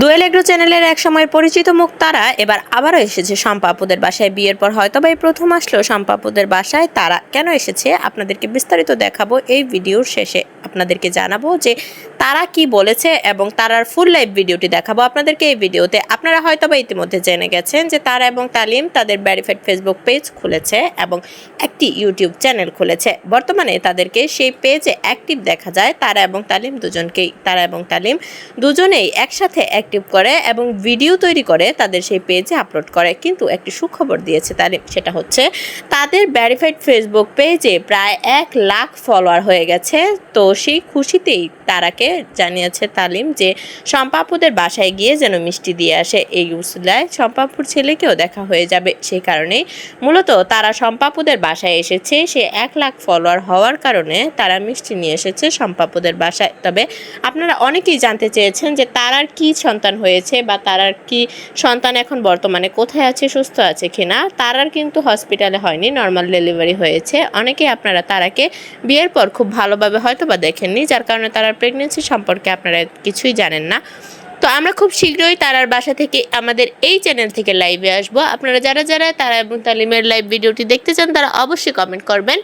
Dual agro চ্যানেলের এক সময় পরিচিত মুখ তারা এবার আবারও এসেছে শম্পাপুদের বাসায়। বিয়ের পর হয়তো বা এই প্রথম আসলো শম্পাপুদের বাসায় তারা কেন এসেছে আপনাদেরকে বিস্তারিত দেখাবো এই ভিডিওর শেষে। আপনাদেরকে জানাব যে তারা কি বলেছে এবং তারার ফুল লাইভ ভিডিওটি দেখাবো আপনাদেরকে এই ভিডিওতে। আপনারা হয়তো বা ইতিমধ্যে জেনে গেছেন যে তারা এবং তালিম তাদের ভ্যারিফাইড ফেসবুক পেজ খুলেছে এবং একটি ইউটিউব চ্যানেল খুলেছে। বর্তমানে তাদেরকে সেই পেজে অ্যাক্টিভ দেখা যায়, তারা এবং তালিম দুজনকেই। তারা এবং তালিম দুজনেই একসাথে অ্যাক্টিভ করে এবং ভিডিও তৈরি করে তাদের সেই পেজে আপলোড করে। কিন্তু একটি সুখবর দিয়েছে তালিম সেটা হচ্ছে তাদের ভ্যারিফাইড ফেসবুক পেজে প্রায় এক লাখ ফলোয়ার হয়ে গেছে। তো সেই খুশিতেই তারাকে জানিয়েছে তালিম যে শম্পাপুদের বাসায় গিয়ে যেন মিষ্টি দিয়ে আসে এই উসিলায় শম্পাপুর ছেলেকেও দেখা হয়ে যাবে। সেই কারণেই মূলত তারা শম্পাপুদের বাসায় এসেছে। সে এক লাখ ফলোয়ার হওয়ার কারণে তারা মিষ্টি নিয়ে এসেছে শম্পাপুদের বাসায়। তবে আপনারা অনেকেই জানতে চেয়েছেন যে তারার কি সন্তান হয়েছে বা তারার কি সন্তান এখন বর্তমানে কোথায় আছে, সুস্থ আছে কিনা তারার কিন্তু হসপিটালে হয়নি নর্মাল ডেলিভারি হয়েছে। অনেকেই আপনারা তারাকে বিয়ের পর খুব ভালোভাবে হয়তো বা দেখেননি, যার কারণে তারা প্রেগনেন্সি সম্পর্কে আপনারা কিছুই জানেন না। তো আমরা খুব শীঘ্রই তারার বাসা থেকে আমাদের এই চ্যানেল থেকে লাইভে আসব। আপনারা যারা যারা তারা এবং তালিমের লাইভ ভিডিওটি দেখতে চান, তারা অবশ্যই কমেন্ট করবেন।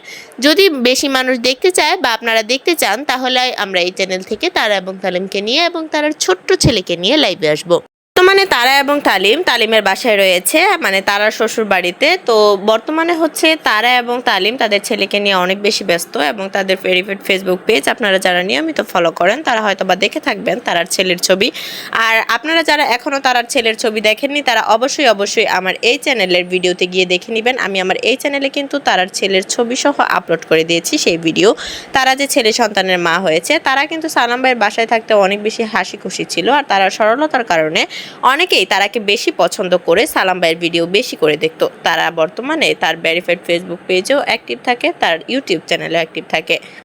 যদি বেশি মানুষ দেখতে চায় বা আপনারা দেখতে চান, তাহলে আমরা এই চ্যানেল থেকে তারা এবং তালিমকে নিয়ে এবং তারার ছোট্ট ছেলেকে নিয়ে লাইভে আসব। বর্তমানে তারা এবং তালিম, তালিমের বাসায় রয়েছে মানে তারার শ্বশুর বাড়িতে তো বর্তমানে হচ্ছে তারা এবং তালিম তাদের ছেলেকে নিয়ে অনেক বেশি ব্যস্ত এবং তাদের ভেরিফাইড ফেসবুক পেজ আপনারা যারা নিয়মিত ফলো করেন, তারা হয়তো বা দেখে থাকবেন তারার ছেলের ছবি। আর আপনারা যারা এখনও তারার ছেলের ছবি দেখেননি, তারা অবশ্যই অবশ্যই আমার এই চ্যানেলের ভিডিওতে গিয়ে দেখে নেবেন। আমি আমার এই চ্যানেলে কিন্তু তারার ছেলের ছবি সহ আপলোড করে দিয়েছি সেই ভিডিও। তারা যে ছেলে সন্তানের মা হয়েছে, তারা কিন্তু সালাম ভাইয়ের বাসায় থাকতে অনেক বেশি হাসি খুশি ছিল আর তারা সরলতার কারণে অনেকেই তারাকে বেশি পছন্দ করে সালাম ভাইয়ের ভিডিও বেশি করে দেখত। তারা বর্তমানে তার ভেরিফাইড ফেসবুক পেজেও অ্যাক্টিভ থাকে, তার ইউটিউব চ্যানেলেও অ্যাক্টিভ থাকে।